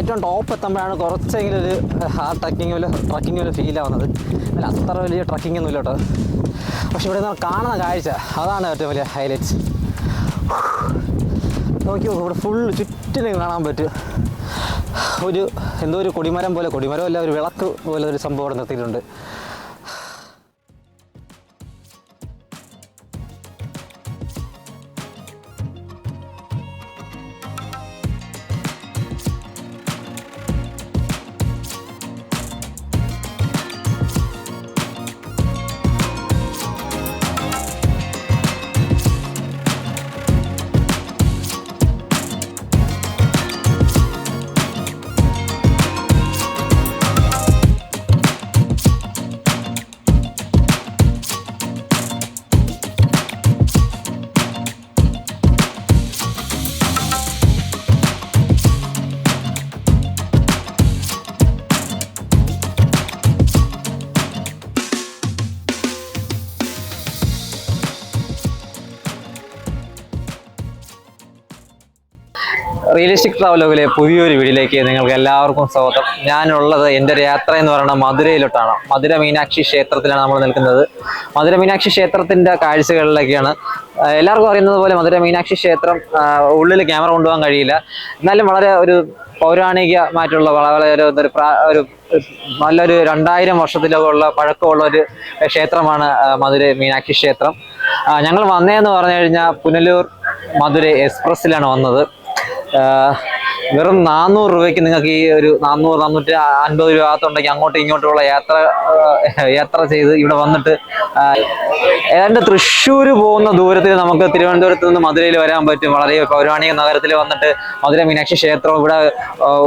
ഏറ്റവും ടോപ്പ് എത്തുമ്പോഴാണ് കുറച്ചെങ്കിലും ഒരു ആ ട്രക്കിംഗ് പോലെ ട്രക്കിംഗ് പോലെ ഫീൽ ആവുന്നത്. അല്ല അത്ര വലിയ ട്രക്കിംഗ് ഒന്നും ഇല്ല കേട്ടോ. പക്ഷെ ഇവിടെ നിന്ന് കാണുന്ന കാഴ്ച അതാണ് ഏറ്റവും വലിയ ഹൈലൈറ്റ്സ് നോക്കി നോക്കും ഇവിടെ ഫുള്ള് ചുറ്റിനും കാണാൻ പറ്റും. ഒരു എന്തോ ഒരു കൊടിമരം പോലെ കൊടിമരം അല്ല ഒരു വിളക്ക് പോലെ ഒരു സംഭവം ഇവിടെ നിർത്തിയിട്ടുണ്ട്. റിയലിസ്റ്റിക് ട്രാവലോഗിലെ പുതിയൊരു വീഡിയോയിലേക്ക് നിങ്ങൾക്ക് എല്ലാവർക്കും സ്വാഗതം. ഞാനുള്ളത് എന്റെ ഒരു യാത്ര എന്ന് പറയുന്നത് മധുരയിലോട്ടാണ്. മധുര മീനാക്ഷി ക്ഷേത്രത്തിലാണ് നമ്മൾ നിൽക്കുന്നത്. മധുര മീനാക്ഷി ക്ഷേത്രത്തിന്റെ കാഴ്ചകളിലൊക്കെയാണ്. എല്ലാവർക്കും അറിയുന്നത് പോലെ മധുര മീനാക്ഷി ക്ഷേത്രം ഉള്ളിൽ ക്യാമറ കൊണ്ടുപോകാൻ കഴിയില്ല. എന്നാലും വളരെ ഒരു പൗരാണികമായിട്ടുള്ള വളരെ ഒരു ഒരു നല്ലൊരു രണ്ടായിരം വർഷത്തിലുള്ള പഴക്കമുള്ള ഒരു ക്ഷേത്രമാണ് മധുര മീനാക്ഷി ക്ഷേത്രം. ഞങ്ങൾ വന്നതെന്ന് പറഞ്ഞു കഴിഞ്ഞാൽ പുനലൂർ മധുര എക്സ്പ്രസ്സിലാണ് വന്നത്. 呃 വെറും നാനൂറ് രൂപയ്ക്ക് നിങ്ങൾക്ക് ഈ ഒരു നാനൂറ് നാനൂറ്റി അൻപത് രൂപ അകത്തുണ്ടെങ്കിൽ അങ്ങോട്ടും ഇങ്ങോട്ടുമുള്ള യാത്ര യാത്ര ചെയ്ത് ഇവിടെ വന്നിട്ട് ഏതാണ്ട് തൃശ്ശൂർ പോകുന്ന ദൂരത്തിൽ നമുക്ക് തിരുവനന്തപുരത്ത് നിന്ന് മധുരയിൽ വരാൻ പറ്റും. വളരെ പൗരാണിക നഗരത്തിൽ വന്നിട്ട് മധുര മീനാക്ഷി ക്ഷേത്രം ഇവിടെ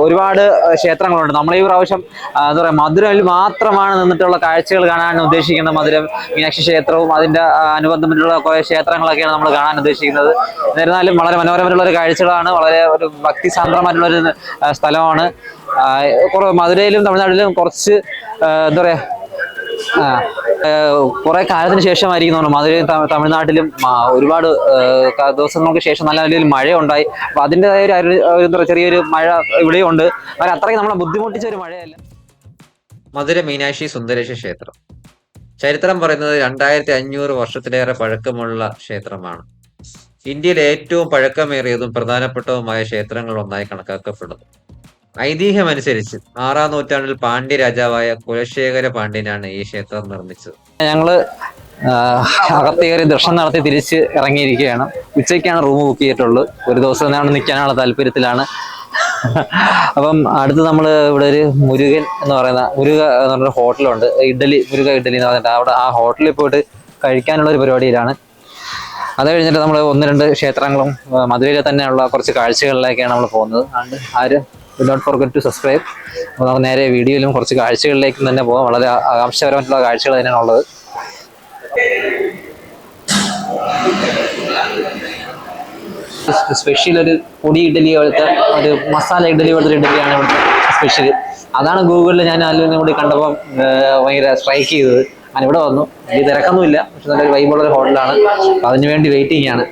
ഒരുപാട് ക്ഷേത്രങ്ങളുണ്ട്. നമ്മൾ ഈ പ്രാവശ്യം എന്താ പറയുക മധുരയിൽ മാത്രമാണ് നിന്നിട്ടുള്ള കാഴ്ചകൾ കാണാൻ ഉദ്ദേശിക്കുന്ന മധുര മീനാക്ഷി ക്ഷേത്രവും അതിന്റെ അനുബന്ധമായിട്ടുള്ള കുറേ ക്ഷേത്രങ്ങളൊക്കെയാണ് നമ്മൾ കാണാൻ ഉദ്ദേശിക്കുന്നത്. എന്നിരുന്നാലും വളരെ മനോഹരമായിട്ടുള്ള ഒരു കാഴ്ചകളാണ്. വളരെ ഒരു ഭക്തിസാന്ദ്രമായിട്ടുള്ള ഒരു സ്ഥലമാണ്. മധുരയിലും തമിഴ്നാട്ടിലും കുറച്ച് എന്താ പറയാ ആ, ആ, കുറെ കാലത്തിന് ശേഷമായിരിക്കും തോന്നുന്നു. മധുര തമിഴ്നാട്ടിലും ഒരുപാട് ദിവസങ്ങൾക്ക് ശേഷം നല്ല രീതിയിൽ മഴ ഉണ്ടായി അപ്പൊ അതിന്റെതായ ഒരു ചെറിയൊരു മഴ ഇവിടെയും ഉണ്ട് അവർ അത്രയും നമ്മളെ ബുദ്ധിമുട്ടിച്ച ഒരു മഴയല്ല. മധുര മീനാക്ഷി സുന്ദരേശ ക്ഷേത്രം. ചരിത്രം പറയുന്നത് രണ്ടായിരത്തി അഞ്ഞൂറ് വർഷത്തിലേറെ പഴക്കമുള്ള ക്ഷേത്രമാണ്. ഇന്ത്യയിലെ ഏറ്റവും പഴക്കമേറിയതും പ്രധാനപ്പെട്ടതുമായ ക്ഷേത്രങ്ങളിൽ ഒന്നായി കണക്കാക്കപ്പെടുന്നു. ഐതിഹ്യമനുസരിച്ച് ആറാം നൂറ്റാണ്ടിൽ പാണ്ഡ്യ രാജാവായ കുലശേഖര പാണ്ഡ്യനാണ് ഈ ക്ഷേത്രം നിർമ്മിച്ചത്. ഞങ്ങൾ അകത്ത് കയറി ദർശനം നടത്തി തിരിച്ച് ഇറങ്ങിയിരിക്കുകയാണ്. ഉച്ചയ്ക്കാണ് റൂം ബുക്ക് ചെയ്തിട്ടുള്ളത് ഒരു ദിവസം തന്നെയാണ് നിൽക്കാനുള്ള താല്പര്യത്തിലാണ്. അപ്പം അടുത്ത് നമ്മൾ ഇവിടെ ഒരു മുരുകൻ എന്ന് പറയുന്ന മുരുക എന്ന് പറഞ്ഞ ഹോട്ടലുണ്ട്. ഇഡ്ഡലി മുരുക ഇഡ്ഡലി എന്ന് പറഞ്ഞിട്ട് അവിടെ ആ ഹോട്ടലിൽ പോയിട്ട് കഴിക്കാനുള്ള ഒരു പരിപാടിയിലാണ്. അത് കഴിഞ്ഞിട്ട് നമ്മൾ ഒന്ന് രണ്ട് ക്ഷേത്രങ്ങളും മധുരയിലെ തന്നെയുള്ള കുറച്ച് കാഴ്ചകളിലേക്കാണ് നമ്മൾ പോകുന്നത്. അതുകൊണ്ട് ആരും നോട്ട് ഫോർഗറ്റ് ടു സബ്സ്ക്രൈബ് അപ്പോൾ നമുക്ക് നേരെ വീഡിയോയിലും കുറച്ച് കാഴ്ചകളിലേക്കും തന്നെ പോകാം. വളരെ ആകാംക്ഷപരമായിട്ടുള്ള കാഴ്ചകൾ തന്നെയാണ് ഉള്ളത്. സ്പെഷ്യൽ ഒരു പൊടി ഇഡലി പോലത്തെ ഒരു മസാല ഇഡലി പോലത്തെ ഇവിടുത്തെ സ്പെഷ്യൽ അതാണ് ഗൂഗിളിൽ ഞാൻ അതിലും കൂടി കണ്ടപ്പോൾ ഭയങ്കര സ്ട്രൈക്ക് ചെയ്തത്. ഞാൻ ഇവിടെ വന്നു. വലിയ തിരക്കൊന്നുമില്ല. പക്ഷെ നല്ലൊരു വൈബുള്ള ഒരു ഹോട്ടലാണ്. അപ്പം അതിന് വേണ്ടി വെയിറ്റിംഗ് ആണ്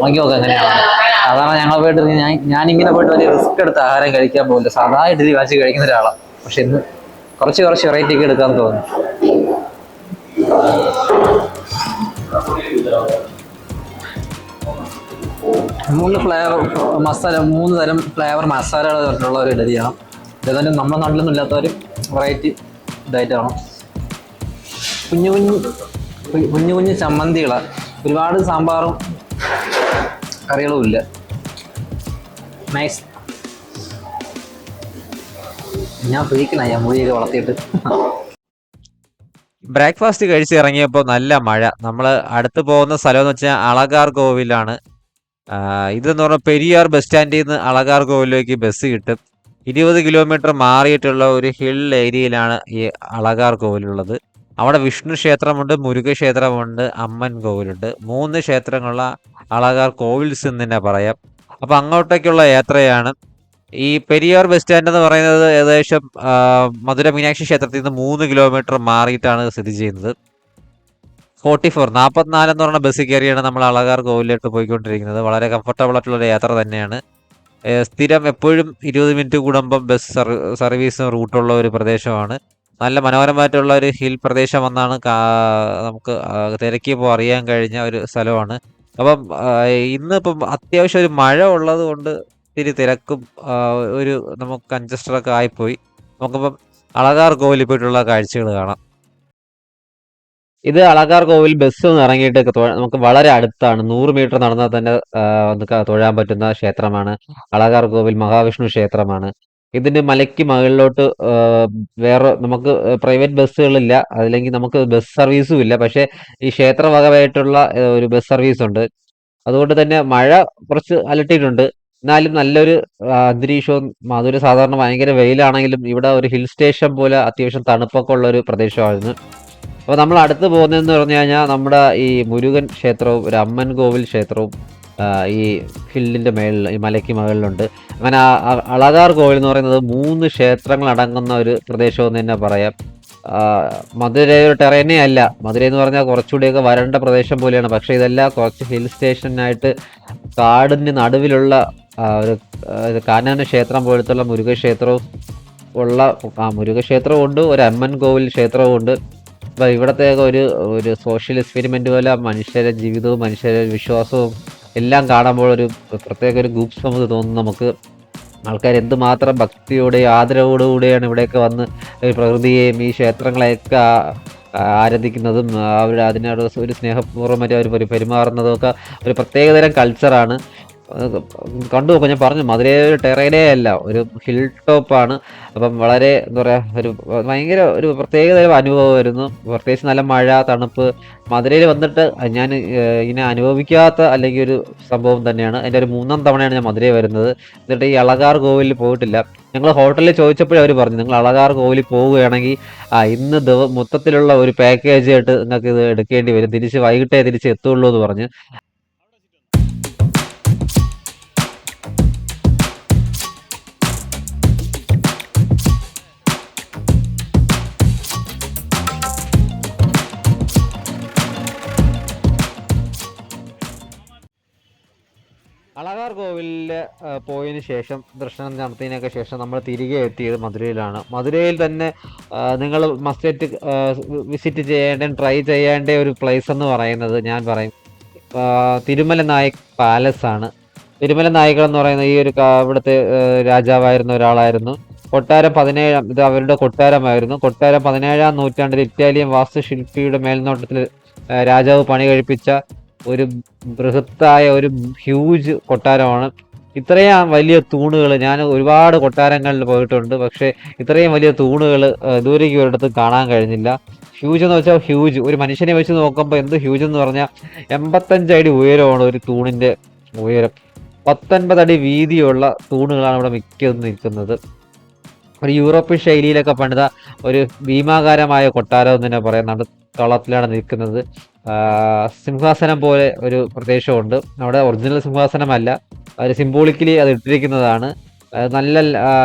നോക്കി നോക്കാം എങ്ങനെയാണ്. സാധാരണ ഞങ്ങൾ പോയിട്ട് ഞാൻ ഞാനിങ്ങനെ പോയിട്ട് വലിയ റിസ്ക് എടുത്ത് ആഹാരം കഴിക്കാൻ പോകില്ല സാധാ ഇഡ്ഡലി വാച്ച് കഴിക്കുന്ന ഒരാളാണ് പക്ഷെ ഇന്ന് കുറച്ച് കുറച്ച് വെറൈറ്റി ഒക്കെ എടുക്കാൻ തോന്നുന്നു. മൂന്ന് ഫ്ലേവർ മസാല മൂന്ന് തരം ഫ്ലേവർ മസാലകൾ ചേർത്തിട്ടുള്ള ഒരു ഇഡലിയാണ് ഏതായാലും നമ്മുടെ നാട്ടിലൊന്നും ഇല്ലാത്ത ഒരു വെറൈറ്റി ഇതായിട്ടാണ് കുഞ്ഞു കുഞ്ഞു കുഞ്ഞു കുഞ്ഞു ചമ്മന്തികളാണ് ഒരുപാട് സാമ്പാറും കറികളും ഇല്ല. നൈസ് ഞാൻ ഫ്രീക്കണ ഞാൻ മുടിയൊക്കെ വളർത്തിയിട്ട്. ബ്രേക്ക്ഫാസ്റ്റ് കഴിച്ച് ഇറങ്ങിയപ്പോൾ നല്ല മഴ. നമ്മൾ അടുത്ത് പോകുന്ന സ്ഥലം എന്ന് വെച്ചാൽ അളകാർ കോവിലാണ്. ഇതെന്ന് പറഞ്ഞാൽ പെരിയാർ ബസ് സ്റ്റാൻഡിൽ നിന്ന് അളകാർ കോവിലേക്ക് ബസ് കിട്ടും. ഇരുപത് കിലോമീറ്റർ മാറിയിട്ടുള്ള ഒരു ഹിൽ ഏരിയയിലാണ് ഈ അളകാർ കോവിലുള്ളത്. അവിടെ വിഷ്ണു ക്ഷേത്രമുണ്ട് മുരുക ക്ഷേത്രമുണ്ട് അമ്മൻ കോവിലുണ്ട്. മൂന്ന് ക്ഷേത്രങ്ങളുള്ള അളകാർ കോവിൽസ് എന്ന് തന്നെ പറയാം. അപ്പോൾ അങ്ങോട്ടേക്കുള്ള യാത്രയാണ്. ഈ പെരിയാർ ബസ് സ്റ്റാൻഡ് എന്ന് പറയുന്നത് ഏകദേശം മധുര മീനാക്ഷി ക്ഷേത്രത്തിൽ നിന്ന് മൂന്ന് കിലോമീറ്റർ മാറിയിട്ടാണ് സ്ഥിതി ചെയ്യുന്നത്. ഫോർട്ടി ഫോർ നാൽപ്പത്തിനാല് എന്ന് പറഞ്ഞ ബസ്സിൽ കയറിയാണ് നമ്മൾ അളകാർ കോവിലിലോട്ട് പോയിക്കൊണ്ടിരിക്കുന്നത്. വളരെ കംഫർട്ടബിൾ ആയിട്ടുള്ള യാത്ര തന്നെയാണ്. സ്ഥിരം എപ്പോഴും ഇരുപത് മിനിറ്റ് കൂടുമ്പം ബസ് സർവ സർവീസും റൂട്ടുള്ള ഒരു പ്രദേശമാണ്. നല്ല മനോഹരമായിട്ടുള്ള ഒരു ഹിൽ പ്രദേശം എന്നാണ് നമുക്ക് തിരക്കിയപ്പോൾ അറിയാൻ കഴിഞ്ഞ ഒരു സ്ഥലമാണ്. അപ്പം ഇന്നിപ്പം അത്യാവശ്യം ഒരു മഴ ഉള്ളത് കൊണ്ട് ഇത്തിരി തിരക്കും ഒരു നമുക്ക് കഞ്ചസ്റ്ററൊക്കെ ആയിപ്പോയി. നമുക്കിപ്പം അളകാർ കോവിലിൽ പോയിട്ടുള്ള കാഴ്ചകൾ കാണാം. ഇത് അളകാർ കോവിൽ ബസ് ഒന്ന് ഇറങ്ങിയിട്ട് നമുക്ക് വളരെ അടുത്താണ്. നൂറ് മീറ്റർ നടന്നാൽ തന്നെ തൊഴാൻ പറ്റുന്ന ക്ഷേത്രമാണ്. അളകാർ കോവിൽ മഹാവിഷ്ണു ക്ഷേത്രമാണ്. ഇതിന്റെ മലയ്ക്ക് മുകളിലോട്ട് വേറെ നമുക്ക് പ്രൈവറ്റ് ബസ്സുകളില്ല. അല്ലെങ്കിൽ നമുക്ക് ബസ് സർവീസും ഇല്ല. പക്ഷേ ഈ ക്ഷേത്ര വകമായിട്ടുള്ള ഒരു ബസ് സർവീസ് ഉണ്ട്. അതുകൊണ്ട് തന്നെ മഴ കുറച്ച് അലട്ടിയിട്ടുണ്ട്. എന്നാലും നല്ലൊരു അന്തരീക്ഷവും മാധുര സാധാരണ ഭയങ്കര വെയിലാണെങ്കിലും ഇവിടെ ഒരു ഹിൽ സ്റ്റേഷൻ പോലെ അത്യാവശ്യം തണുപ്പൊക്കെ ഉള്ള ഒരു പ്രദേശമായിരുന്നു. അപ്പോൾ നമ്മൾ അടുത്ത് പോകുന്നതെന്ന് പറഞ്ഞു കഴിഞ്ഞാൽ നമ്മുടെ ഈ മുരുകൻ ക്ഷേത്രവും ഒരു അമ്മൻ കോവിൽ ക്ഷേത്രവും ഈ ഹില്ലിന്റെ മേളിൽ ഈ മലയ്ക്ക് മുകളിലുണ്ട്. അങ്ങനെ അളകാർ കോവിൽ എന്ന് പറയുന്നത് മൂന്ന് ക്ഷേത്രങ്ങൾ അടങ്ങുന്ന ഒരു പ്രദേശമെന്ന് തന്നെ പറയാം. മധുര ഒരു ടെറേനേ അല്ല. മധുര എന്ന് പറഞ്ഞാൽ കുറച്ചുകൂടിയൊക്കെ വരണ്ട പ്രദേശം പോലെയാണ്. പക്ഷേ ഇതെല്ലാം കുറച്ച് ഹിൽ സ്റ്റേഷനായിട്ട് കാടിന് നടുവിലുള്ള ഒരു കാനന ക്ഷേത്രം പോലത്തുള്ള മുരുകക്ഷേത്രവും ഉള്ള ആ മുരുകക്ഷേത്രവും ഉണ്ട്. ഒരു അമ്മൻ കോവിൽ ക്ഷേത്രവും ഉണ്ട്. അപ്പോൾ ഇവിടത്തെ ഒരു ഒരു സോഷ്യൽ എക്സ്പെരിമെന്റ് പോലെ മനുഷ്യരുടെ ജീവിതവും മനുഷ്യരുടെ വിശ്വാസവും എല്ലാം കാണുമ്പോൾ ഒരു പ്രത്യേക ഒരു ഗ്രൂപ്പ് നമുക്ക് തോന്നും നമുക്ക്. ആൾക്കാർ എന്തുമാത്രം ഭക്തിയോടെയും ആദരവോടുകൂടെയാണ് ഇവിടെയൊക്കെ വന്ന് ഈ പ്രകൃതിയെയും ഈ ക്ഷേത്രങ്ങളെയൊക്കെ ആരാധിക്കുന്നതും അവർ അതിനോട് ഒരു സ്നേഹപൂർവം അവർ പെരുമാറുന്നതും ഒക്കെ ഒരു പ്രത്യേകതരം കൾച്ചറാണ് കണ്ടു നോക്കാം ഞാൻ പറഞ്ഞു മധുരയെ ഒരു ടെറേനേ അല്ല ഒരു ഹിൽ ടോപ്പാണ്. അപ്പം വളരെ എന്താ പറയുക ഒരു ഭയങ്കര ഒരു പ്രത്യേകതരം അനുഭവമായിരുന്നു. പ്രത്യേകിച്ച് നല്ല മഴ തണുപ്പ്. മധുരയിൽ വന്നിട്ട് ഞാൻ ഇങ്ങനെ അനുഭവിക്കാത്ത അല്ലെങ്കിൽ ഒരു സംഭവം തന്നെയാണ്. എന്റെ ഒരു മൂന്നാം തവണയാണ് ഞാൻ മധുരയിൽ വരുന്നത്. എന്നിട്ട് ഈ അളകാർ കോവിലിൽ പോയിട്ടില്ല. ഞങ്ങൾ ഹോട്ടലിൽ ചോദിച്ചപ്പോഴേ അവർ പറഞ്ഞു നിങ്ങൾ അളകാർ കോവിലിൽ പോവുകയാണെങ്കിൽ ആ ഇന്ന് മൊത്തത്തിലുള്ള ഒരു പാക്കേജ് ആയിട്ട് നിങ്ങൾക്ക് ഇത് എടുക്കേണ്ടി വരും. തിരിച്ച് വൈകിട്ടേ തിരിച്ച് എത്തുള്ളൂ എന്ന് പറഞ്ഞ്. അളകാർ കോവിലിൽ പോയതിന് ശേഷം ദർശനം നടത്തിയതിനൊക്കെ ശേഷം നമ്മൾ തിരികെ എത്തിയത് മധുരയിലാണ്. മധുരയിൽ തന്നെ നിങ്ങൾ മസ്റ്റേറ്റ് വിസിറ്റ് ചെയ്യേണ്ട ട്രൈ ചെയ്യേണ്ട ഒരു പ്ലേസ് എന്ന് പറയുന്നത് ഞാൻ പറയും. തിരുമല നായക് പാലസ് ആണ്. തിരുമല നായകൾ എന്ന് പറയുന്ന ഈ ഒരു ഇവിടുത്തെ രാജാവായിരുന്ന ഒരാളായിരുന്നു. കൊട്ടാരം പതിനേഴാം ഇത് അവരുടെ കൊട്ടാരമായിരുന്നു. കൊട്ടാരം പതിനേഴാം നൂറ്റാണ്ടിൽ ഇറ്റാലിയൻ വാസ്തുശില്പിയുടെ മേൽനോട്ടത്തിൽ രാജാവ് പണി കഴിപ്പിച്ച ഒരു ബൃഹത്തായ ഒരു ഹ്യൂജ് കൊട്ടാരമാണ്. ഇത്രയും വലിയ തൂണുകൾ ഞാൻ ഒരുപാട് കൊട്ടാരങ്ങളിൽ പോയിട്ടുണ്ട്. പക്ഷേ ഇത്രയും വലിയ തൂണുകൾ ദൂരേക്ക് ഒരിടത്തും കാണാൻ കഴിഞ്ഞില്ല. ഹ്യൂജ് എന്ന് വെച്ചാൽ ഹ്യൂജ് ഒരു മനുഷ്യനെ വെച്ച് നോക്കുമ്പോൾ എന്ത് ഹ്യൂജ് എന്ന് പറഞ്ഞാൽ എൺപത്തഞ്ച് അടി ഉയരമാണ് ഒരു തൂണിന്റെ ഉയരം. പത്തൊൻപത് അടി വീതിയുള്ള തൂണുകളാണ് ഇവിടെ മിക്കതും നിൽക്കുന്നത്. ഒരു യൂറോപ്യൻ ശൈലിയിലൊക്കെ പണിത ഒരു ഭീമാകാരമായ കൊട്ടാരം എന്ന് തന്നെ പറയാം. നടുത്തളത്തിലാണ് നിൽക്കുന്നത്. സിംഹാസനം പോലെ ഒരു പ്രദേശമുണ്ട്. അവിടെ ഒറിജിനൽ സിംഹാസനമല്ല. അവർ സിംബോളിക്കലി അത് ഇട്ടിരിക്കുന്നതാണ്. നല്ല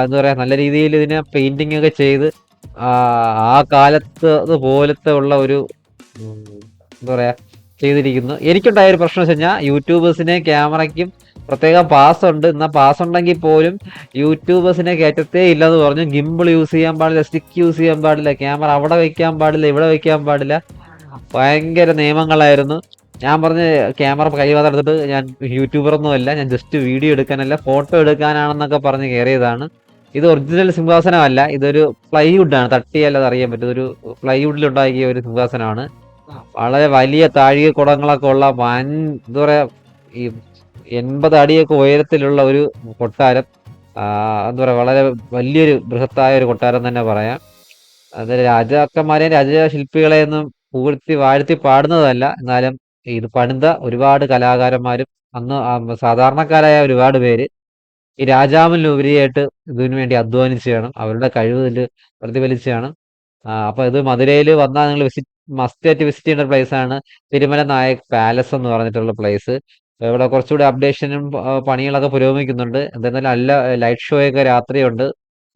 എന്താ പറയുക നല്ല രീതിയിൽ ഇതിനെ പെയിന്റിംഗ് ഒക്കെ ചെയ്ത് ആ കാലത്ത് പോലത്തെ ഉള്ള ഒരു എന്താ പറയുക ചെയ്തിരിക്കുന്നു. എനിക്കുണ്ടായ ഒരു പ്രശ്നം വെച്ച് കഴിഞ്ഞാൽ യൂട്യൂബേഴ്സിനെ ക്യാമറയ്ക്കും പ്രത്യേകം പാസ് ഉണ്ട്. എന്നാൽ പാസ് ഉണ്ടെങ്കിൽ പോലും യൂട്യൂബേഴ്സിനെ കയറ്റത്തേ ഇല്ലെന്ന് പറഞ്ഞു. ഗിംബിൾ യൂസ് ചെയ്യാൻ പാടില്ല സ്റ്റിക്ക് യൂസ് ചെയ്യാൻ പാടില്ല ക്യാമറ അവിടെ വയ്ക്കാൻ പാടില്ല ഇവിടെ വയ്ക്കാൻ പാടില്ല. ഭയങ്കര നിയമങ്ങളായിരുന്നു. ഞാൻ പറഞ്ഞ് ക്യാമറ കൈവാതെടുത്തിട്ട് ഞാൻ യൂട്യൂബറൊന്നും അല്ല ഞാൻ ജസ്റ്റ് വീഡിയോ എടുക്കാനല്ല ഫോട്ടോ എടുക്കാനാണെന്നൊക്കെ പറഞ്ഞ് കയറിയതാണ് ഇത് ഒറിജിനൽ സിംഹാസനമല്ല ഇതൊരു പ്ലൈവുഡ് ആണ്. തട്ടിയല്ലാതെ അറിയാൻ പറ്റും ഒരു പ്ലൈവുഡിൽ ഉണ്ടാക്കിയ ഒരു സിംഹാസനമാണ്. വളരെ വലിയ താഴിക കുടങ്ങളൊക്കെ ഉള്ള വൻ എന്താ പറയാ ഈ എൺപത് അടിയൊക്കെ ഉയരത്തിലുള്ള ഒരു കൊട്ടാരം. എന്താ പറയാ വളരെ വലിയൊരു ബൃഹത്തായ ഒരു കൊട്ടാരം തന്നെ പറയാം. അത് രാജാക്കന്മാരെയും രാജശില്പികളെയൊന്നും പുകഴ്ത്തി വാഴ്ത്തി പാടുന്നതല്ല. എന്നാലും ഇത് പണിത ഒരുപാട് കലാകാരന്മാരും അന്ന് സാധാരണക്കാരായ ഒരുപാട് പേര് ഈ രാജാവിനുപരിയായിട്ട് ഇതിനു വേണ്ടി അധ്വാനിച്ചതാണ്. അവരുടെ കഴിവ് ഇതിൽ പ്രതിഫലിച്ചതാണ്. ആ, അപ്പൊ ഇത് മധുരയിൽ വന്നാൽ നിങ്ങൾ വിസിറ്റ് മസ്റ്റ് ആയിട്ട് വിസിറ്റ് ചെയ്യേണ്ട പ്ലേസ് ആണ് തിരുമല നായക് പാലസ് എന്ന് പറഞ്ഞിട്ടുള്ള പ്ലേസ് ഇവിടെ കുറച്ചുകൂടി അപ്ഡേഷനും പണികളൊക്കെ പുരോഗമിക്കുന്നുണ്ട്. എന്തായിരുന്നാലും നല്ല ലൈറ്റ് ഷോ ഒക്കെ രാത്രിയുണ്ട്.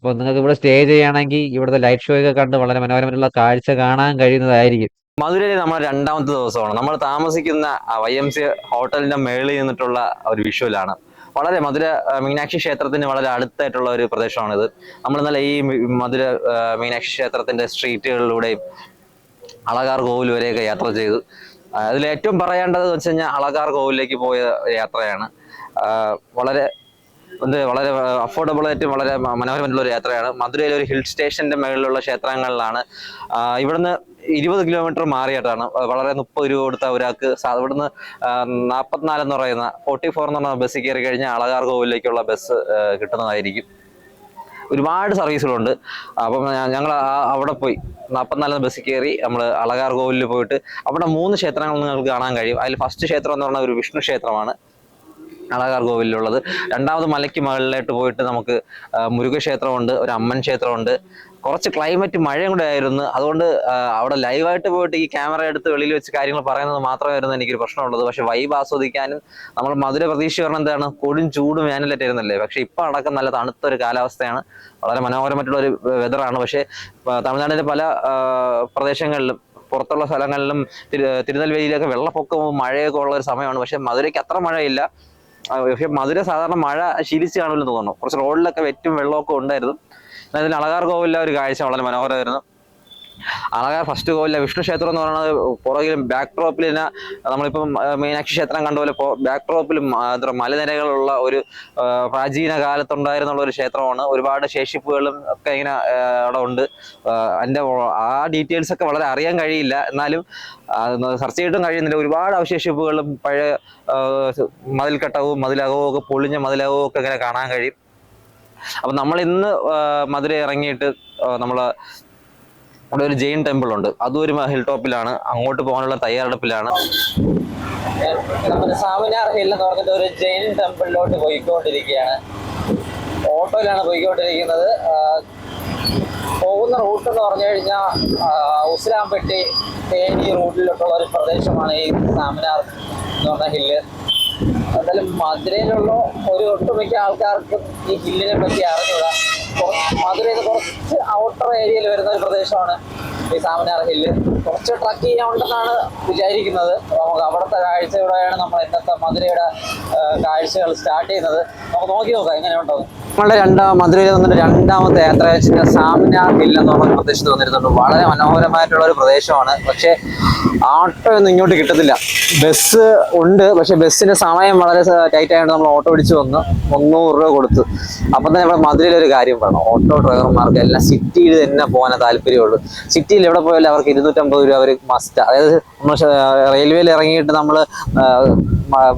അപ്പോൾ നിങ്ങൾക്ക് ഇവിടെ സ്റ്റേ ചെയ്യുകയാണെങ്കിൽ ഇവിടുത്തെ ലൈറ്റ് ഷോയൊക്കെ കണ്ട് വളരെ മനോഹരമായിട്ടുള്ള കാഴ്ച കാണാൻ കഴിയുന്നതായിരിക്കും. മധുരയിൽ നമ്മൾ രണ്ടാമത്തെ ദിവസമാണ്. നമ്മൾ താമസിക്കുന്ന വൈ എം സി ഹോട്ടലിന്റെ മേളിൽ നിന്നിട്ടുള്ള ഒരു വിഷ്വലാണ്. വളരെ മധുര മീനാക്ഷി ക്ഷേത്രത്തിന് വളരെ അടുത്തായിട്ടുള്ള ഒരു പ്രദേശമാണിത്. നമ്മൾ ഇന്നലെ ഈ മധുര മീനാക്ഷി ക്ഷേത്രത്തിന്റെ സ്ട്രീറ്റുകളിലൂടെയും അളകാർ കോവിൽ വരെയൊക്കെ യാത്ര ചെയ്തു. അതിൽ ഏറ്റവും പറയേണ്ടത് വെച്ച് കഴിഞ്ഞാൽ അളകാർ കോവിലേക്ക് പോയ യാത്രയാണ്. വളരെ വളരെ അഫോർഡബിൾ ആയിട്ട് വളരെ മനോഹരമായിട്ടുള്ള ഒരു യാത്രയാണ്. മധുരയിലെ ഒരു ഹിൽ സ്റ്റേഷന്റെ മേളിലുള്ള ക്ഷേത്രങ്ങളിലാണ്. ഇവിടുന്ന് ഇരുപത് കിലോമീറ്റർ മാറിയിട്ടാണ്. വളരെ മുപ്പത് രൂപ കൊടുത്ത ഒരാൾക്ക് ഇവിടുന്ന് നാൽപ്പത്തിനാല് എന്ന് പറയുന്ന ഫോർട്ടി ഫോർ എന്ന് പറഞ്ഞ ബസ് കയറി കഴിഞ്ഞാൽ അളകാർ കോവിലേക്കുള്ള ബസ് കിട്ടുന്നതായിരിക്കും. ഒരുപാട് സർവീസുകളുണ്ട്. അപ്പം ഞങ്ങൾ അവിടെ പോയി. നാൽപ്പത്തിനാല് ബസ്സിൽ കയറി നമ്മൾ അളകാർ കോവിലിൽ പോയിട്ട് അവിടെ മൂന്ന് ക്ഷേത്രങ്ങൾ നിങ്ങൾക്ക് കാണാൻ കഴിയും. അതിൽ ഫസ്റ്റ് ക്ഷേത്രം എന്ന് പറഞ്ഞ ഒരു വിഷ്ണു ക്ഷേത്രമാണ്. അളകാർ കോവിലുള്ളത് രണ്ടാമത് മലയ്ക്ക് മുകളിലായിട്ട് പോയിട്ട് നമുക്ക് മുരുകക്ഷേത്രമുണ്ട് ഒരു അമ്മൻ ക്ഷേത്രമുണ്ട്. കുറച്ച് ക്ലൈമറ്റ് മഴയും കൂടെ ആയിരുന്നു. അതുകൊണ്ട് അവിടെ ലൈവായിട്ട് പോയിട്ട് ഈ ക്യാമറ എടുത്ത് വെളിയിൽ വെച്ച് കാര്യങ്ങൾ പറയുന്നത് മാത്രമായിരുന്നു എനിക്കൊരു പ്രശ്നമുള്ളത്. പക്ഷെ വൈബ് ആസ്വദിക്കാനും നമ്മൾ മധുര പ്രതീക്ഷ പറഞ്ഞ എന്താണ് കൊടും ചൂടും വേനലായിട്ടായിരുന്നല്ലേ പക്ഷെ ഇപ്പം അടക്കം നല്ല തണുത്തൊരു കാലാവസ്ഥയാണ്. വളരെ മനോഹരമായിട്ടുള്ള ഒരു വെതറാണ് പക്ഷേ തമിഴ്നാടിന്റെ പല പ്രദേശങ്ങളിലും പുറത്തുള്ള സ്ഥലങ്ങളിലും തിരു തിരുനെൽവേലിയിലൊക്കെ വെള്ളപ്പൊക്കവും മഴയൊക്കെ ഉള്ള ഒരു സമയമാണ്. പക്ഷെ മധുരയ്ക്ക് അത്ര മഴയില്ല. പക്ഷെ മധുര സാധാരണ മഴ ശീലിച്ച് എന്ന് തോന്നുന്നു. കുറച്ച് റോഡിലൊക്കെ വെറ്റും വെള്ളമൊക്കെ ഉണ്ടായിരുന്നു. അതിൽ അളകാർ കോവിലെ ഒരു കാഴ്ച വളരെ മനോഹരമായിരുന്നു. അളകാർ ഫസ്റ്റ് കോവിലെ വിഷ്ണു ക്ഷേത്രം എന്ന് പറയുന്നത് പുറകിലും ബാക്ക് ഡ്രോപ്പിൽ തന്നെ നമ്മളിപ്പം ആ, മീനാക്ഷി ക്ഷേത്രം കണ്ട പോലെ ബാക്ക് ഡ്രോപ്പിൽ മലനിരകളുള്ള ഒരു പ്രാചീന കാലത്തുണ്ടായിരുന്നുള്ള ഒരു ക്ഷേത്രമാണ്. ഒരുപാട് ശേഷിപ്പുകളും ഒക്കെ ഇങ്ങനെ അവിടെ ഉണ്ട്. ആ, ആ ഡീറ്റെയിൽസ് ഒക്കെ വളരെ അറിയാൻ കഴിയില്ല. എന്നാലും സെർച്ച് ചെയ്തിട്ടും കഴിയുന്നില്ല. ഒരുപാട് അവശേഷിപ്പുകളും പഴയ മതിൽക്കെട്ടവും മതിലകവും ഒക്കെ പൊളിഞ്ഞ മതിലകവും ഒക്കെ ഇങ്ങനെ കാണാൻ കഴിയും. അപ്പൊ നമ്മൾ ഇന്ന് മധുര ഇറങ്ങിയിട്ട് നമ്മൾ അവിടെ ഒരു ജെയിൻ ടെമ്പിൾ ഉണ്ട്. അതും ഒരു ഹിൽ ടോപ്പിലാണ്. അങ്ങോട്ട് പോകാനുള്ള തയ്യാറെടുപ്പിലാണ്. ഒരു ജെയിൻ ടെമ്പിളിലോട്ട് പോയിക്കൊണ്ടിരിക്കുകയാണ്. ഓട്ടോയിലാണ് പോയിക്കൊണ്ടിരിക്കുന്നത്. പോകുന്ന റൂട്ട് എന്ന് പറഞ്ഞു കഴിഞ്ഞാൽ ഉസ്ലാംപെട്ടി തേനി റൂട്ടിലോട്ടുള്ള ഒരു പ്രദേശമാണ് ഈ സാമിനാർ എന്ന് പറഞ്ഞ ഹില്ല്. എന്തായാലും മധുരയിലുള്ള ഒരു ഒട്ടുമിക്ക ആൾക്കാർക്കും ഈ ഹില്ലിനെ പറ്റി അറിഞ്ഞൂടാ നിന്ന് കുറച്ച് ഔട്ടർ ഏരിയയിൽ വരുന്ന ഒരു പ്രദേശമാണ്. ഈ സാമനാർ ഹില്ല് കുറച്ച് ട്രക്ക് ചെയ്യാനുണ്ടെന്നാണ് വിചാരിക്കുന്നത്. നമുക്ക് അവിടുത്തെ കാഴ്ചയോടെയാണ് നമ്മൾ ഇന്നത്തെ മധുരയുടെ കാഴ്ചകൾ സ്റ്റാർട്ട് ചെയ്യുന്നത്. നമുക്ക് നോക്കി നോക്കാം എങ്ങനെയുണ്ടോ? നമ്മളുടെ രണ്ടാം മധുരയിൽ വന്നിട്ട് രണ്ടാമത്തെ യാത്ര വെച്ചാൽ സാമനാർ ഹില്ല് എന്ന് പറഞ്ഞ പ്രദേശത്ത് വന്നിരുന്നുണ്ട്. വളരെ മനോഹരമായിട്ടുള്ള ഒരു പ്രദേശമാണ്. പക്ഷേ ആട്ടോ ഒന്നും ഇങ്ങോട്ട് കിട്ടത്തില്ല. ബസ് ഉണ്ട്. പക്ഷെ ബസ്സിന്റെ സമയം വളരെ ടൈറ്റ് ആയതുകൊണ്ട് നമ്മൾ ഓട്ടോ പിടിച്ച് വന്ന്. മുന്നൂറ് രൂപ കൊടുത്ത്. അപ്പം തന്നെ നമ്മുടെ മധുരയിൽ ഒരു കാര്യം വേണം ഓട്ടോ ഡ്രൈവർമാർക്ക് എല്ലാം സിറ്റിയിൽ തന്നെ പോകാൻ താല്പര്യമുള്ളൂ. സിറ്റിയിൽ എവിടെ പോയാലും അവർക്ക് ഇരുന്നൂറ്റമ്പത് രൂപ അവർ മസ്റ്റ് അതായത് നമ്മൾ റെയിൽവേയിൽ ഇറങ്ങിയിട്ട് നമ്മൾ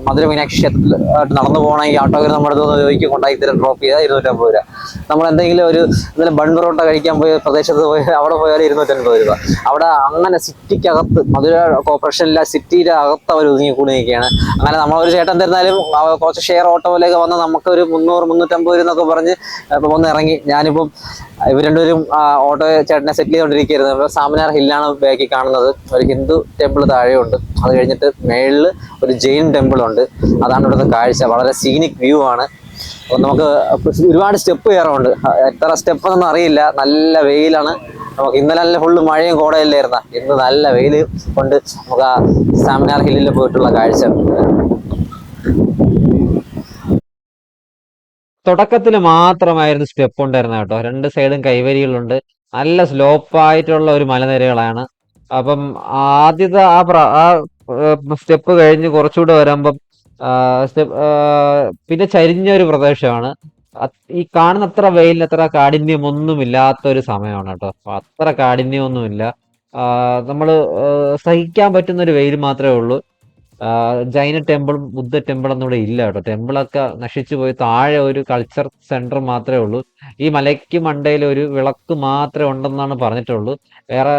മധുര മീനാക്ഷി ക്ഷേത്രത്തിൽ ആയിട്ട് നടന്നു ഈ ഓട്ടോക്കാർ നമ്മുടെ അടുത്ത് വന്ന് ചോദിക്കും കൊണ്ടാക്കി തരാൻ ഡ്രോപ്പ് ചെയ്താൽ ഇരുന്നൂറ്റമ്പത് രൂപ. നമ്മൾ എന്തെങ്കിലും ഒരു എന്തെങ്കിലും ബൺ പൊറോട്ട കഴിക്കാൻ പോയ പ്രദേശത്ത് പോയി അവിടെ പോയാൽ ഇരുന്നൂറ്റമ്പത് രൂപ. അവിടെ അങ്ങനെ സിറ്റിക്കകത്ത് മധുര കോർപ്പറേഷനിലെ സിറ്റിയുടെ അകത്ത് അവർ ഒതുങ്ങി കൂടി നിൽക്കുകയാണ്. അങ്ങനെ നമ്മളൊരു ചേട്ടൻ തരുന്നാലും കുറച്ച് ഷെയർ ഓട്ടോയിലേക്ക് വന്ന് നമുക്കൊരു മുന്നൂറ് മുന്നൂറ്റമ്പത് രൂപ എന്നൊക്കെ പറഞ്ഞ് ഇപ്പം ഒന്ന് ഇറങ്ങി. ഞാനിപ്പം ഇവർ രണ്ടുപേരും ഓട്ടോ ചേട്ടനെ സെറ്റിൽ ചെയ്തുകൊണ്ടിരിക്കുകയായിരുന്നു. അപ്പോൾ സാമനാർ ഹില്ലാണ് ബാക്കി കാണുന്നത്. ഒരു ഹിന്ദു ടെമ്പിൾ താഴെയുണ്ട്. അത് കഴിഞ്ഞിട്ട് മേളിൽ ഒരു ജെയിൻ ടെമ്പിൾ ഉണ്ട് അതാണ് ഇവിടുത്തെ കാഴ്ച. വളരെ സീനിക് വ്യൂ ആണ്. അപ്പൊ നമുക്ക് ഒരുപാട് സ്റ്റെപ്പ് കയറുന്നുണ്ട് എത്ര സ്റ്റെപ്പ് എന്നൊന്നും അറിയില്ല. നല്ല വെയിലാണ്. നമുക്ക് ഇന്നലെ നല്ല ഫുള്ള് മഴയും കോടയല്ലായിരുന്ന ഇന്ന് നല്ല വെയിൽ കൊണ്ട് നമുക്ക് ആ സാമനാർ ഹില്ലിൽ പോയിട്ടുള്ള കാഴ്ച. തുടക്കത്തിൽ മാത്രമായിരുന്നു സ്റ്റെപ്പ് ഉണ്ടായിരുന്നത് കേട്ടോ. രണ്ട് സൈഡും കൈവരികളുണ്ട്. നല്ല സ്ലോപ്പായിട്ടുള്ള ഒരു മലനിരകളാണ്. അപ്പം ആദ്യത്തെ ആ ആ സ്റ്റെപ്പ് കഴിഞ്ഞ് കുറച്ചുകൂടെ വരുമ്പം സ്റ്റെപ്പ് പിന്നെ ചരിഞ്ഞ ഒരു പ്രദേശമാണ്. ഈ കാണുന്ന അത്ര വെയിലിന് അത്ര കാഠിന്യം ഒന്നും ഇല്ലാത്ത ഒരു സമയമാണ് കേട്ടോ. അപ്പൊ അത്ര കാഠിന്യമൊന്നുമില്ല. നമ്മൾ സഹിക്കാൻ പറ്റുന്ന ഒരു വെയിൽ മാത്രമേ ഉള്ളൂ. ജൈന ടെമ്പിളും ബുദ്ധ ടെമ്പിളൊന്നും ഇവിടെ ഇല്ല കേട്ടോ. ടെമ്പിളൊക്കെ നശിച്ചു പോയി. താഴെ ഒരു കൾച്ചർ സെന്റർ മാത്രമേ ഉള്ളൂ. ഈ മലയ്ക്ക് മണ്ടയിൽ ഒരു വിളക്ക് മാത്രമേ ഉണ്ടെന്നാണ് പറഞ്ഞിട്ടുള്ളൂ. വേറെ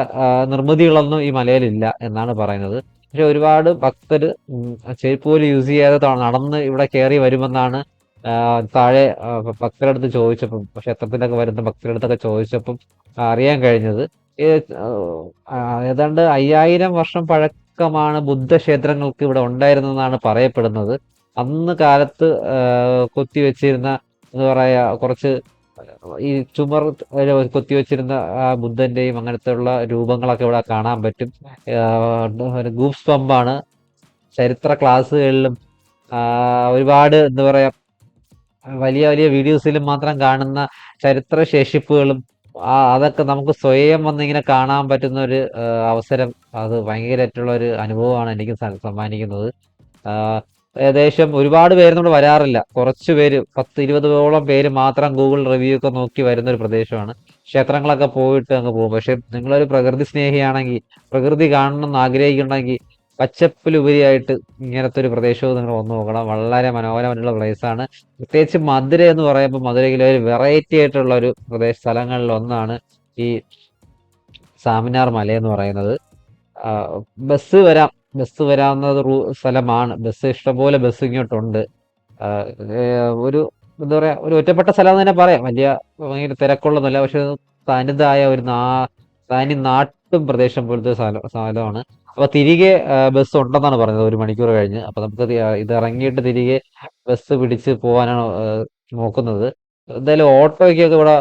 നിർമ്മിതികളൊന്നും ഈ മലയിലില്ല എന്നാണ് പറയുന്നത്. പക്ഷെ ഒരുപാട് ഭക്തർ ചെരുപ്പ് യൂസ് ചെയ്യാതെ നടന്ന് ഇവിടെ കയറി വരുമെന്നാണ് താഴെ ഭക്തരുടെ അടുത്ത് ചോദിച്ചപ്പം ക്ഷേത്രത്തിലൊക്കെ വരുന്ന ഭക്തരുടെ അടുത്തൊക്കെ ചോദിച്ചപ്പം അറിയാൻ കഴിഞ്ഞത്. ഏതാണ്ട് അയ്യായിരം വർഷം പഴക്കമാണ് ബുദ്ധക്ഷേത്രങ്ങൾക്ക് ഇവിടെ ഉണ്ടായിരുന്നതെന്നാണ് പറയപ്പെടുന്നത്. അന്ന് കാലത്ത് കൊത്തി കൊത്തിവെച്ചിരുന്ന എന്താ പറയാ കുറച്ച് ഈ ചുമർ കൊത്തി വെച്ചിരുന്ന ആ ബുദ്ധന്റെയും അങ്ങനത്തെ ഉള്ള രൂപങ്ങളൊക്കെ ഇവിടെ കാണാൻ പറ്റും. ഗൂപ്സ് പമ്പാണ്. ചരിത്ര ക്ലാസ്സുകളിലും ഒരുപാട് എന്താ പറയാ വലിയ വലിയ വീഡിയോസിലും മാത്രം കാണുന്ന ചരിത്ര ശേഷിപ്പുകളും ആ അതൊക്കെ നമുക്ക് സ്വയം വന്നിങ്ങനെ കാണാൻ പറ്റുന്ന ഒരു അവസരം അത് ഭയങ്കരമായിട്ടുള്ള ഒരു അനുഭവമാണ് എനിക്ക് സമ്മാനിക്കുന്നത്. ഏകദേശം ഒരുപാട് പേര് നമ്മൾ വരാറില്ല. കുറച്ച് പേര് പത്ത് ഇരുപതോളം പേര് മാത്രം ഗൂഗിൾ റിവ്യൂ ഒക്കെ നോക്കി വരുന്ന ഒരു പ്രദേശമാണ്. ക്ഷേത്രങ്ങളൊക്കെ പോയിട്ട് അങ്ങ് പോകും. പക്ഷെ നിങ്ങളൊരു പ്രകൃതി സ്നേഹിയാണെങ്കിൽ പ്രകൃതി കാണണം എന്ന് ആഗ്രഹിക്കുന്നുണ്ടെങ്കിൽ പച്ചപ്പിലുപരിയായിട്ട് ഇങ്ങനത്തെ ഒരു പ്രദേശവും നിങ്ങൾ വന്നു നോക്കണം. വളരെ മനോഹരമായിട്ടുള്ള ആണ് പ്രത്യേകിച്ച് മധുര എന്ന് പറയുമ്പോൾ മധുരയിലെ ഒരു വെറൈറ്റി ആയിട്ടുള്ള ഒരു പ്രദേശ സ്ഥലങ്ങളിൽ ഒന്നാണ് ഈ സാമിനാർ മല എന്ന് പറയുന്നത്. ബസ് വരാം. ബസ് വരാവുന്ന റൂ സ്ഥലമാണ്. ബസ് ഇഷ്ടംപോലെ ബസ് ഇങ്ങോട്ടുണ്ട്. ഒരു എന്താ പറയാ ഒരു ഒറ്റപ്പെട്ട സ്ഥലം തന്നെ പറയാം. വലിയ ഭയങ്കര തിരക്കുള്ളതല്ല പക്ഷെ തനതായ ഒരു നാ തനി നാട്ടും പ്രദേശം പോലത്തെ സ്ഥലം സ്ഥലമാണ്. അപ്പൊ തിരികെ ബസ് ഉണ്ടെന്നാണ് പറഞ്ഞത്. ഒരു മണിക്കൂർ കഴിഞ്ഞ്. അപ്പൊ നമുക്ക് ഇത് ഇറങ്ങിയിട്ട് തിരികെ ബസ് പിടിച്ച് പോകാനാണ് നോക്കുന്നത്. എന്തായാലും ഓട്ടോയ്ക്കൊക്കെ ഇവിടെ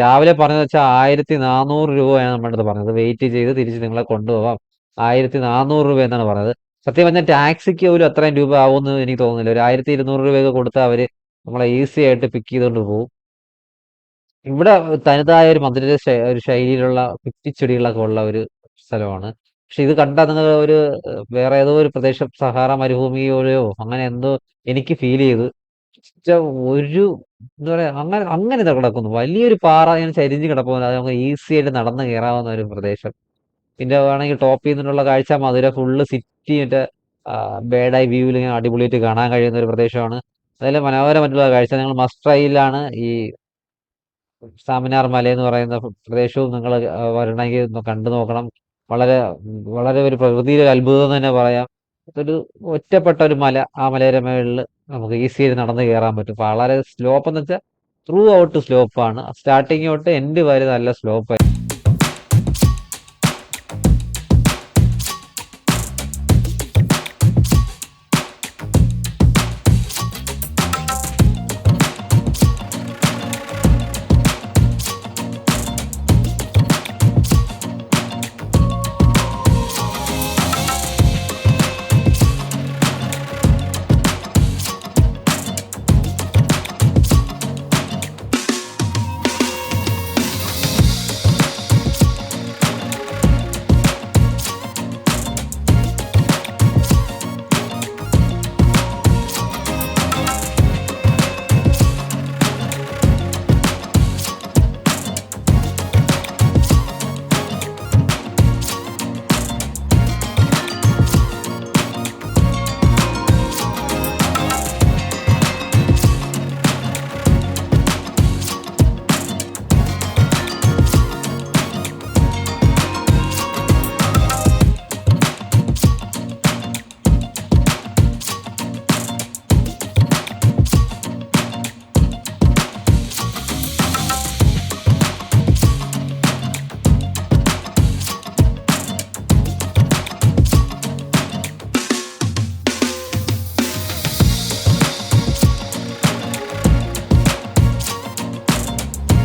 രാവിലെ പറഞ്ഞത് വെച്ചാൽ ആയിരത്തി നാനൂറ് രൂപയാണ് നമ്മുടെ അടുത്ത് പറഞ്ഞത്. വെയിറ്റ് ചെയ്ത് തിരിച്ച് നിങ്ങളെ കൊണ്ടുപോകാം ആയിരത്തി നാനൂറ് രൂപ എന്നാണ് പറഞ്ഞത്. സത്യം പറഞ്ഞാൽ ടാക്സിക്ക് പോലും അത്രയും രൂപ ആവുമെന്ന് എനിക്ക് തോന്നുന്നില്ല. ഒരു ആയിരത്തി ഇരുന്നൂറ് രൂപയൊക്കെ കൊടുത്താൽ അവർ നമ്മളെ ഈസി ആയിട്ട് പിക്ക് ചെയ്തുകൊണ്ട് പോകും ഇവിടെ തനതായ ഒരു മധുര ഒരു ശൈലിയിലുള്ള കുറ്റിച്ചെടികളൊക്കെ ഉള്ള ഒരു സ്ഥലമാണ്. പക്ഷെ ഇത് കണ്ടാൽ നിങ്ങൾ ഒരു വേറെ ഏതോ ഒരു പ്രദേശം സഹാറ മരുഭൂമിയോടെയോ അങ്ങനെ എന്തോ എനിക്ക് ഫീൽ ചെയ്ത്. ഒരു എന്താ പറയാ അങ്ങനെ അങ്ങനെ കിടക്കുന്നു വലിയൊരു പാറ ഇങ്ങനെ ചരിഞ്ഞ് കിടക്കുന്നു അത് നമുക്ക് ഈസി ആയിട്ട് നടന്നു കയറാവുന്ന ഒരു പ്രദേശം. പിന്നെ വേണമെങ്കിൽ ടോപ്പിൽ നിന്നുള്ള കാഴ്ച മധുര ഫുള്ള് സിറ്റി മറ്റേ ബേഡായി വ്യൂവിൽ ഇങ്ങനെ അടിപൊളിയായിട്ട് കാണാൻ കഴിയുന്ന ഒരു പ്രദേശമാണ്. അതിൽ മനോഹരമായിട്ടുള്ള കാഴ്ച. നിങ്ങൾ മസ്ട്രയിലാണ് ട്രൈയിലാണ് ഈ സാമിനാർ മല എന്ന് പറയുന്ന പ്രദേശവും നിങ്ങൾ വരണമെങ്കിൽ കണ്ടു നോക്കണം. വളരെ വളരെ ഒരു പ്രകൃതിയിലെ അത്ഭുതം തന്നെ പറയാം. ഒരു ഒറ്റപ്പെട്ട ഒരു മല ആ മലയുടെ മേളിൽ നമുക്ക് ഈസി ആയിട്ട് നടന്ന് കയറാൻ പറ്റും. വളരെ സ്ലോപ്പ് എന്ന് വെച്ചാൽ ത്രൂ ഔട്ട് സ്ലോപ്പാണ് സ്റ്റാർട്ടിങ് തൊട്ട് എൻഡ് വരെ നല്ല സ്ലോപ്പ്